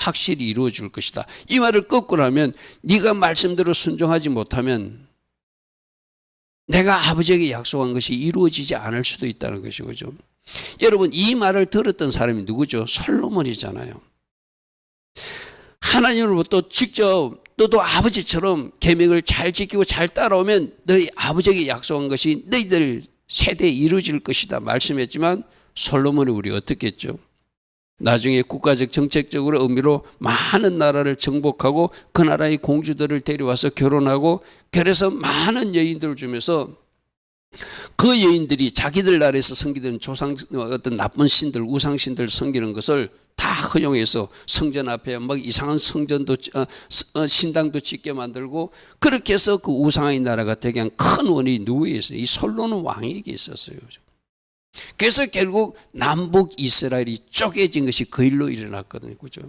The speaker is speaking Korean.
확실히 이루어질 것이다. 이 말을 거꾸로 하면 네가 말씀대로 순종하지 못하면 내가 아버지에게 약속한 것이 이루어지지 않을 수도 있다는 것이죠. 여러분 이 말을 들었던 사람이 누구죠? 솔로몬이잖아요. 하나님으로부터 직접 너도 아버지처럼 계명을 잘 지키고 잘 따라오면 너희 아버지에게 약속한 것이 너희들 세대에 이루어질 것이다 말씀했지만 솔로몬이 우리 어떻게 했죠? 나중에 국가적 정책적으로 의미로 많은 나라를 정복하고 그 나라의 공주들을 데려와서 결혼하고 그래서 많은 여인들을 주면서 그 여인들이 자기들 나라에서 섬기던 조상 어떤 나쁜 신들 우상신들 섬기는 것을 다 허용해서 성전 앞에 막 이상한 성전도 어, 어, 신당도 짓게 만들고 그렇게 해서 그 우상의 나라가 되게 한 큰 원인이 누구에 있어요? 이 솔로몬 왕에게 있었어요. 그래서 결국 남북 이스라엘이 쪼개진 것이 그 일로 일어났거든요. 그죠?